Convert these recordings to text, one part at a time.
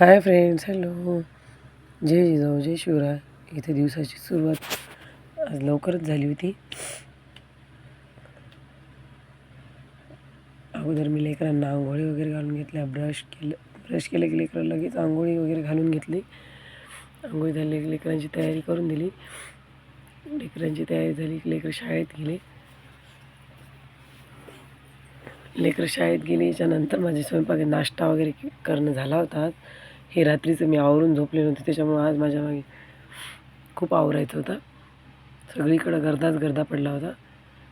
Hi friends hello. जय जिजाऊ जय शिवराय. इथे दिवसाची सुरुवात. आज लवकरच झाली होती. अगोदर मी लेकरांना आंघोळी वगैरे घालून घेतल्या ब्रश केलं ब्रश केलं की लेकरं लगेच आंघोळी वगैरे घालून घेतली. आंघोळी झाली की लेकरांची तयारी करून दिली. लेकरांची तयारी झाली की लेकरं शाळेत गेले. लेकरं शाळेत गेल्याच्यानंतर याच्यानंतर माझे स्वयंपाक नाश्ता वगैरे करणं झाला होता हे रात्रीचं मी आवरून झोपले नव्हते त्याच्यामुळं आज माझ्या मागे खूप आवरायचं होतं. सगळीकडं गर्दाच गर्दा पडला होता.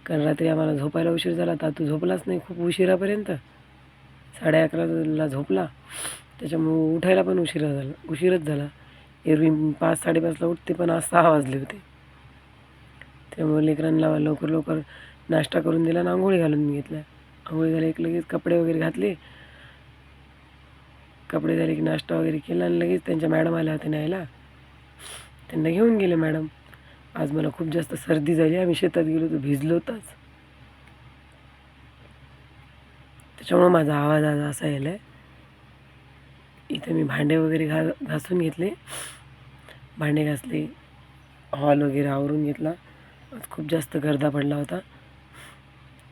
कारण रात्री आम्हाला झोपायला उशीर झाला तातू झोपलाच नाही खूप उशिरापर्यंत. साडे अकराला झोपला. त्याच्यामुळं उठायला पण उशिरा झाला उशीरच झाला. एरवी पाच साडेपाचला उठते पण आज सहा वाजले होते. त्यामुळे लेकरांना लवकर लवकर नाश्ता करून दिला आणि आंघोळी घालून घेतल्या. आंघोळी झाली एक लगेच कपडे वगैरे घातले. कपडे झाले की नाश्ता वगैरे केला आणि लगेच त्यांच्या मॅडम आल्या होत्या न्यायला. त्यांना घेऊन गेले मॅडम. आज मला खूप जास्त सर्दी झाली. आम्ही शेतात गेलो तर भिजलो होताच. त्याच्यामुळं माझा आवाज आज असा यायला आहे. इथे मी भांडे वगैरे घा घासून घेतले. भांडे घासले. हॉल वगैरे आवरून घेतला. आज खूप जास्त गर्दा पडला होता.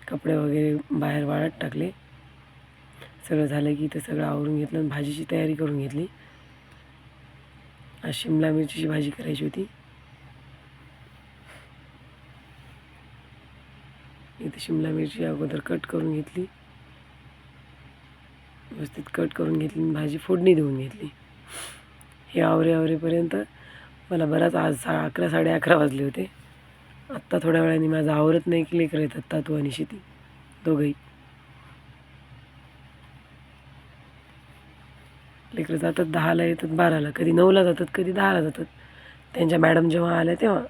कपडे वगैरे बाहेर वाळत टाकले. सगळं झालं की ते सगळं आवरून घेतलं आणि भाजीची तयारी करून घेतली. आज शिमला मिरचीची भाजी करायची होती. इथे शिमला मिरची अगोदर कट करून घेतली. व्यवस्थित कट करून घेतली आणि भाजी फोडणी देऊन घेतली. हे आवरे आवरेपर्यंत मला बराच आज सा अकरा साडे अकरा वाजले होते. आत्ता थोड्या वेळाने माझं आवरत नाही की लेकर येतात तातू आणि शेती. दोघंही. लेकरं जातात दहाला येतात बाराला. कधी नऊला जातात कधी दहाला जातात. त्यांच्या मॅडम जेव्हा आल्या तेव्हा.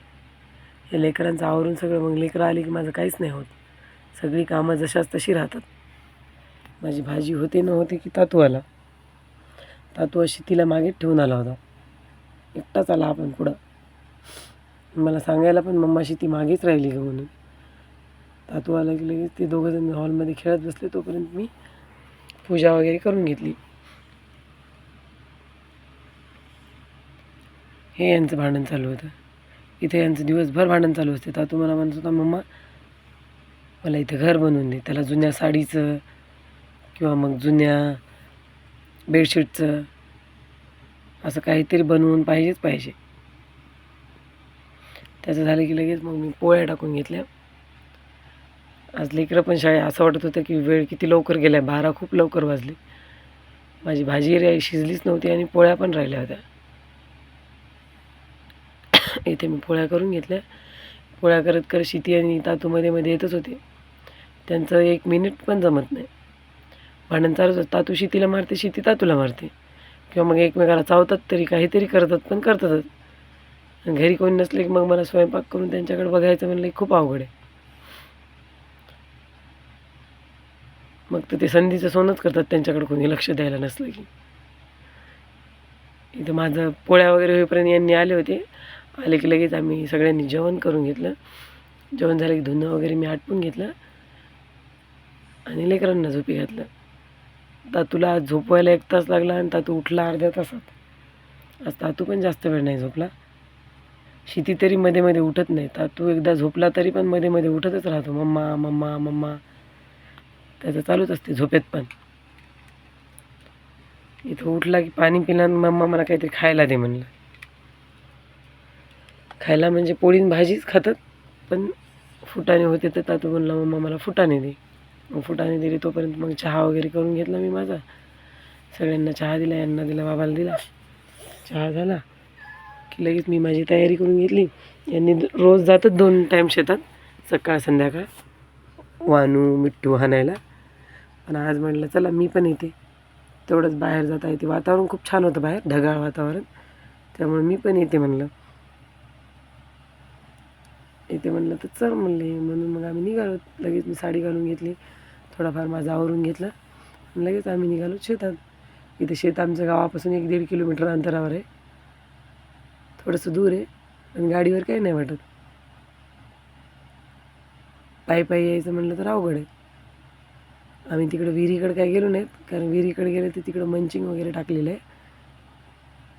या लेकरांचं आवरून सगळं मग लेकरं आली की माझं काहीच नाही होत. सगळी कामं जशाच तशी राहतात. माझी भाजी होते न होते की तातू आला. तातू अशी तिला मागे ठेवून आला होता. एकटाच आला आपण पुढं. मला सांगायला पण मम्माशी ती मागेच राहिली का म्हणून. तातू आला की लगेच ते दोघंजण हॉलमध्ये खेळत बसले तोपर्यंत मी पूजा वगैरे करून घेतली. हे यांचं भांडण चालू होतं. इथे यांचं दिवसभर भांडण चालू असते. तर मला म्हणत होता मम्मा मला इथं घर बनवून दे. त्याला जुन्या साडीचं किंवा मग जुन्या बेडशीटचं असं काहीतरी बनवून पाहिजेच पाहिजे. त्याचं झालं की लगेच मग मी पोळ्या टाकून घेतल्या. आज लेकरं पण शाळे असं वाटत होतं की वेळ किती लवकर गेला आहे बारा खूप लवकर वाजली. माझी भाजी रे शिजलीच नव्हती आणि पोळ्या पण राहिल्या होत्या. इथे मी पोळ्या करून घेतल्या. पोळ्या करत करत शिती आणि तातूमध्ये मध्ये येतच होते. त्यांचं एक मिनिट पण जमत नाही. भांडण चालूच होतं तातू शितीला मारते शिती तातूला मारते. किंवा मग एकमेकाला चावतात तरी काहीतरी करतात पण करतातच. आणि घरी कोणी नसले की मग मला स्वयंपाक करून त्यांच्याकडे बघायचं म्हणलं की खूप अवघड आहे. मग तर ते संधीचं सोनच करतात त्यांच्याकडे कोणी लक्ष द्यायला नसलं की. इथं माझं पोळ्या वगैरे होईपर्यंत यांनी आले होते. आले की लगेच आम्ही सगळ्यांनी जेवण करून घेतलं. जेवण झालं की धुणं वगैरे मी आटपून घेतलं. आणि लेकरांना झोपी घातलं. तातूला आज झोपवायला एक तास लागला आणि तातू उठला अर्ध्या तासात. आज तातू पण जास्त वेळ नाही झोपला. शिती तरी मध्ये मध्ये उठत नाही. तातू एकदा झोपला तरी पण मध्ये मध्ये उठतच राहतो. Mumma mumma mumma. त्याचं चालूच असते झोपेत पण. इथं उठला की पाणी पिला मम्मा मला काहीतरी खायला दे म्हणलं. खायला म्हणजे पोळीन भाजीच खातात पण फुटाणे होते तर तातू म्हणला मम्मा मला फुटाणे दे. मग फुटाणे दिली तोपर्यंत मग चहा वगैरे करून घेतला मी माझा. सगळ्यांना चहा दिला यांना दिला बाबाला दिला. चहा झाला की लगेच मी माझी तयारी करून घेतली. यांनी रोज जातात दोन टाईम शेतात सकाळ संध्याकाळ. वानू मिट्टू हाणायला. पण आज म्हटलं चला मी पण येते. तेवढंच बाहेर जाता येते. वातावरण खूप छान होतं बाहेर ढगाळ वातावरण. त्यामुळे मी पण येते म्हणलं. येते म्हणलं तर चल म्हणले. म्हणून मग आम्ही निघालो. लगेच मी साडी घालून घेतली. थोडाफार माझं आवरून घेतलं. लगेच आम्ही निघालो शेतात. इथे शेत आमच्या गावापासून एक दीड किलोमीटर अंतरावर आहे. थोडंसं दूर आहे. पण गाडीवर काही नाही वाटत. पायी पायी यायचं म्हणलं तर अवघड आहे. आम्ही तिकडं विहिरीकडे काय गेलो नाहीत. कारण विहिरीकडे गेलं तर तिकडं मंचिंग वगैरे टाकलेलं आहे.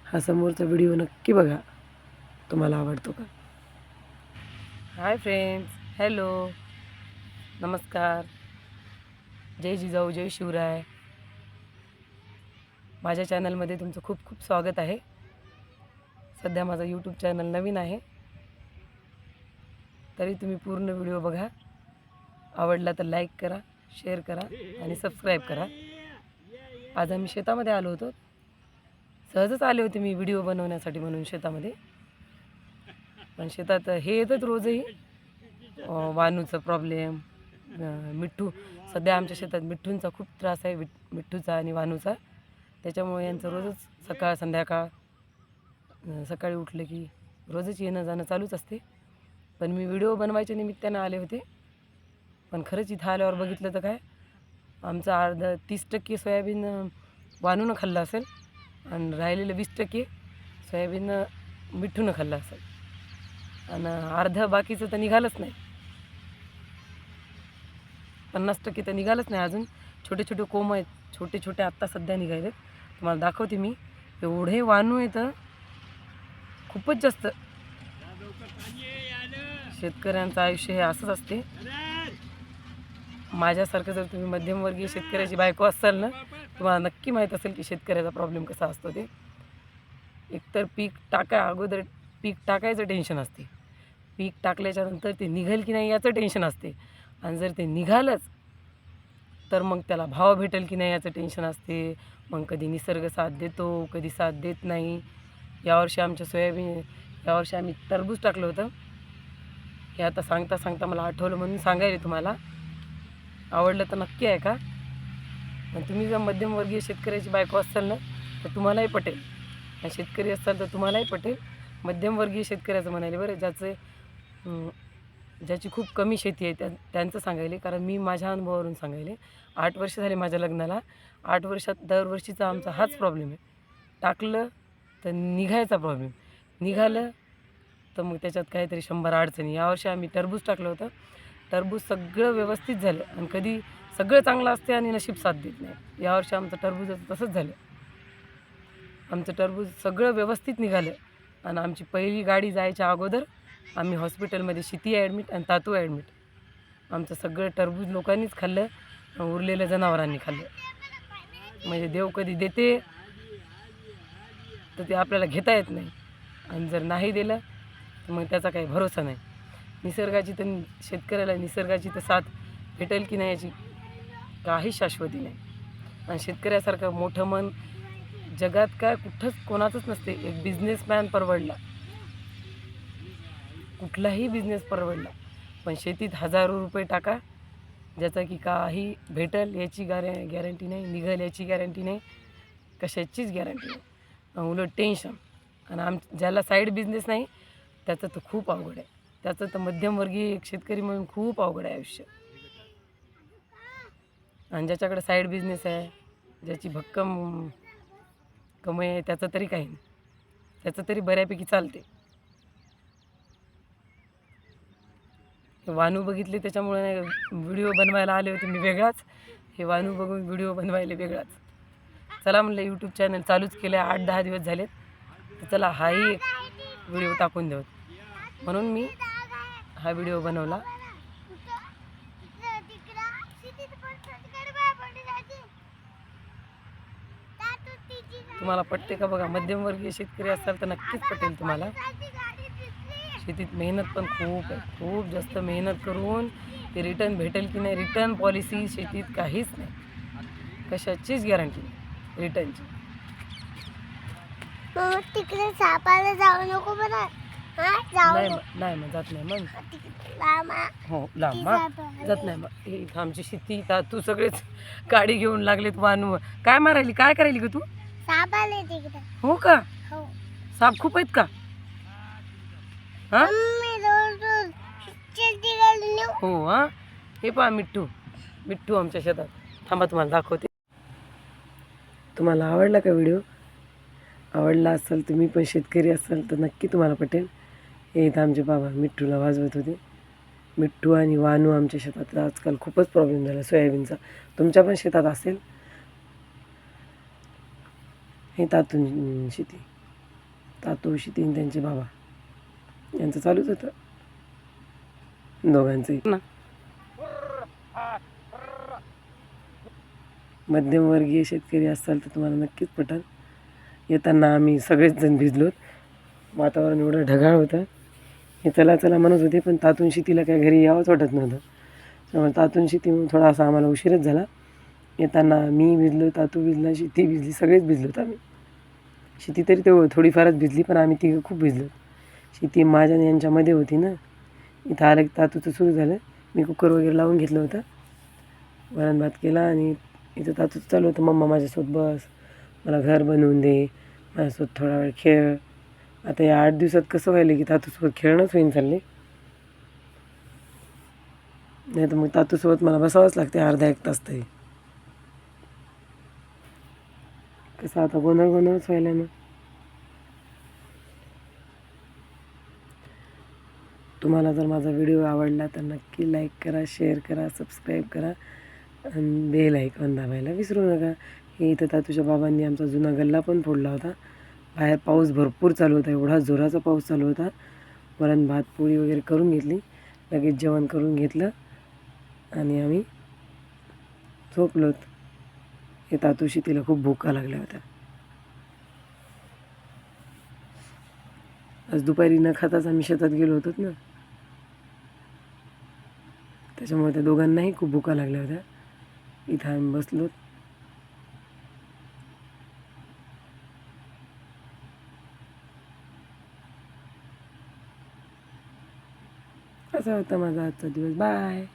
हा समोरचा व्हिडिओ नक्की बघा. तुम्हाला आवडतो का? Hi friends hello. नमस्कार. जय जिजाऊ जय शिवराय. माझ्या चॅनलमध्ये तुमचं खूप खूप स्वागत आहे. सध्या माझा यूट्यूब चॅनल नवीन आहे. तरी तुम्ही पूर्ण व्हिडिओ बघा. आवडला तर लाईक करा शेअर करा आणि सबस्क्राईब करा. आज आम्ही शेतामध्ये आलो होतो. सहजच आले होते मी व्हिडिओ बनवण्यासाठी म्हणून शेतामध्ये. पण शेतात हे येतात रोजही. वानूचा प्रॉब्लेम मिठ्ठू. सध्या आमच्या शेतात मिठ्ठूंचा खूप त्रास आहे मिठ्ठूचा आणि वानूचा. त्याच्यामुळे यांचं रोजच सकाळ संध्याकाळ सकाळी उठलं की रोजच येणं जाणं चालूच असते. पण मी व्हिडिओ बनवायच्या निमित्तानं आले होते. पण खरंच इथं आल्यावर बघितलं तर काय आमचं अर्धा तीस टक्के सोयाबीन वानूनं खाल्लं असेल. आणि राहिलेलं वीस टक्के सोयाबीन मिठ्ठूनं खाल्लं असेल. आणि अर्धं बाकीचं तर निघालंच नाही. पन्नास टक्के तर निघालंच नाही अजून. छोटे छोटे कोंब आहेत. छोटे छोटे आत्ता सध्या निघालेत. तुम्हाला दाखवते मी. एवढे वानू येतं खूपच जास्त. शेतकऱ्यांचं आयुष्य हे असंच असते. माझ्यासारखं जर तुम्ही मध्यमवर्गीय शेतकऱ्याची बायको असाल ना तुम्हाला नक्की माहीत असेल की शेतकऱ्याचा प्रॉब्लेम कसा असतो ते. एकतर पीक टाका अगोदर पीक टाकायचं टेन्शन असते. पीक टाकल्याच्यानंतर ते निघेल की नाही याचं टेन्शन असते. आणि जर ते निघालंच तर मग त्याला भाव भेटेल की नाही याचं टेन्शन असते. मग कधी निसर्ग साथ देतो कधी साथ देत नाही. यावर्षी आमच्या सोयाबीन यावर्षी आम्ही टरबूज टाकलं होतं. हे आता सांगता सांगता मला आठवलं म्हणून सांगायला तुम्हाला. आवडलं तर नक्की आहे का आणि तुम्ही जर मध्यमवर्गीय शेतकऱ्याची बायको असाल ना तर तुम्हालाही पटेल. शेतकरी असाल तर तुम्हालाही पटेल. मध्यमवर्गीय शेतकऱ्याचं म्हणाले बरं ज्याचं ज्याची खूप कमी शेती आहे त्या त्यांचं सांगायले कारण मी माझ्या अनुभवावरून सांगायले आठ वर्ष झाले माझ्या लग्नाला आठ वर्षात दरवर्षीचा आमचा हाच प्रॉब्लेम आहे. टाकलं तर निघायचा प्रॉब्लेम निघालं तर मग त्याच्यात काहीतरी शंभर अडचणी. यावर्षी आम्ही टरबूज टाकलं होतं. टरबूज सगळं व्यवस्थित झालं आणि कधी सगळं चांगलं असते आणि नशीब साथ देत नाही. यावर्षी आमचं टरबूजचं तसंच झालं. आमचं टरबूज सगळं व्यवस्थित निघालं आणि आमची पहिली गाडी जायच्या अगोदर आम्ही हॉस्पिटलमध्ये शिती ॲडमिट आणि तातू ॲडमिट. आमचं सगळं टरबूज लोकांनीच खाल्लं उरलेलं जनावरांनी खाल्लं. म्हणजे देव कधी देते तर ते आपल्याला घेता येत नाही. आणि जर नाही दिलं तर मग त्याचा काही भरोसा नाही. निसर्गाची तर शेतकऱ्याला निसर्गाची तर साथ भेटेल की नाही याची काही शाश्वती नाही. आणि शेतकऱ्यासारखं मोठं मन जगात काय कुठंच कोणाचंच नसते. एक बिझनेसमॅन परवडला. कुठलाही बिझनेस परवडला. पण शेतीत हजारो रुपये टाका ज्याचा की काही भेटल याची गॅरे गॅरंटी नाही निघेल याची गॅरंटी नाही कशाचीच गॅरंटी नाही. उलट टेन्शन आणि आम ज्याला साईड बिझनेस नाही त्याचं तर खूप अवघड आहे. त्याचं तर मध्यमवर्गीय एक शेतकरी म्हणून खूप अवघड आहे आयुष्य. आणि ज्याच्याकडे साईड बिझनेस आहे ज्याची भक्कम कमाई आहे त्याचं तरी काही नाही. त्याचं तरी बऱ्यापैकी चालते. वानू बघितले त्याच्यामुळे नाही व्हिडिओ बनवायला आले होते मी वेगळाच. हे वानू बघून व्हिडिओ बनवायला वेगळाच. चला म्हणलं यूट्यूब चॅनल चालूच केलं आहे आठ दहा दिवस झालेत. तर चला हाही एक व्हिडिओ टाकून देऊ. म्हणून मी हा व्हिडिओ बनवला. तुम्हाला पटते का बघा मध्यमवर्गीय शेतकरी असाल तर नक्कीच पटेल तुम्हाला. शेतीत मेहनत पण खूप आहे. खूप जास्त मेहनत करून ते रिटर्न भेटेल की नाही रिटर्न पॉलिसी शेतीत काहीच नाही. कशाचीच गॅरंटी नाही. रिटर्नची तिकडे सापाला जाऊ नको बरं हा नाही मग नाही मग जात नाही मग हो लांब. जात नाही मग हे इथं आमची शेती इथं तू सगळेच गाडी घेऊन लागलेत वाहन काय मारायली काय करायली ग तू? साप आले तिकडे. हो का? हो. साप खूप आहेत का? हा? हो हा? हे पहा मिठ्ठू. मिठ्ठू आमच्या शेतात. थांबा तुम्हाला दाखवते. तुम्हाला आवडला का व्हिडिओ? आवडला असेल तुम्ही पण शेतकरी असाल तर नक्की तुम्हाला पटेल. हे इथं आमचे बाबा मिठ्ठूला वाजवत होते. मिठ्ठू आणि वानू आमच्या शेतात. आजकाल खूपच प्रॉब्लेम झाला सोयाबीनचा. तुमच्या पण शेतात असेल? हे तातून शेती. तातू शितीन त्यांचे बाबा. यांचं चालूच होतं. दोघांचंही. ना. मध्यमवर्गीय शेतकरी असाल तर तुम्हाला नक्कीच पटेल. येताना आम्ही सगळेच जण भिजलोत वातावरण एवढं ढगाळ होतं. हे चला चला म्हणत होते पण तातून शेतीला काय घरी यावंच वाटत नव्हतं. त्यामुळे तातून शेती म्हणून थोडासा आम्हाला उशीरच झाला. येताना मी भिजलो तातू भिजला शेती भिजली सगळेच भिजलोत आम्ही. शेती तरी तेवढं थोडीफारच भिजली पण आम्ही तिघं खूप भिजलो. शेती माझ्या आणि यांच्यामध्ये होती ना. इथं आलं की तातूचं सुरू झालं. मी कुकर वगैरे लावून घेतलं होतं. वरण भात केला आणि इथं तातूचं चालू होतं. मम्मा माझ्यासोबत बस मला घर बनवून दे माझ्यासोबत थोडा वेळ खेळ. आता या आठ दिवसात कसं व्हायलं की तातूसोबत खेळणंच होईन चालले. नाही तर मग तातूसोबत मला बसावंच लागते अर्धा एक तास तरी. कसं आता गोंधळ गोंधळच व्हायला ना. तुम्हाला जर माझा व्हिडिओ आवडला तर नक्की लाईक करा शेअर करा सबस्क्राईब करा. आणि बेल ऐकून दाबायला विसरू नका. हे इथं तातूच्या बाबांनी आमचा जुना गल्ला पण फोडला होता. बाहेर पाऊस भरपूर चालू होता. एवढा जोराचा पाऊस चालू होता. वरण भात पोळी वगैरे करून घेतली. लगेच जेवण करून घेतलं. आणि आम्ही झोपलोत हे तातूशी तिला खूप भुका लागल्या होत्या. आज दुपारी न खाताच आम्ही शेतात गेलो होतो ना. त्याच्यामुळे त्या दोघांनाही खूप भुका लागल्या होत्या. इथं आम्ही बसलो. असा होता माझा आजचा दिवस. बाय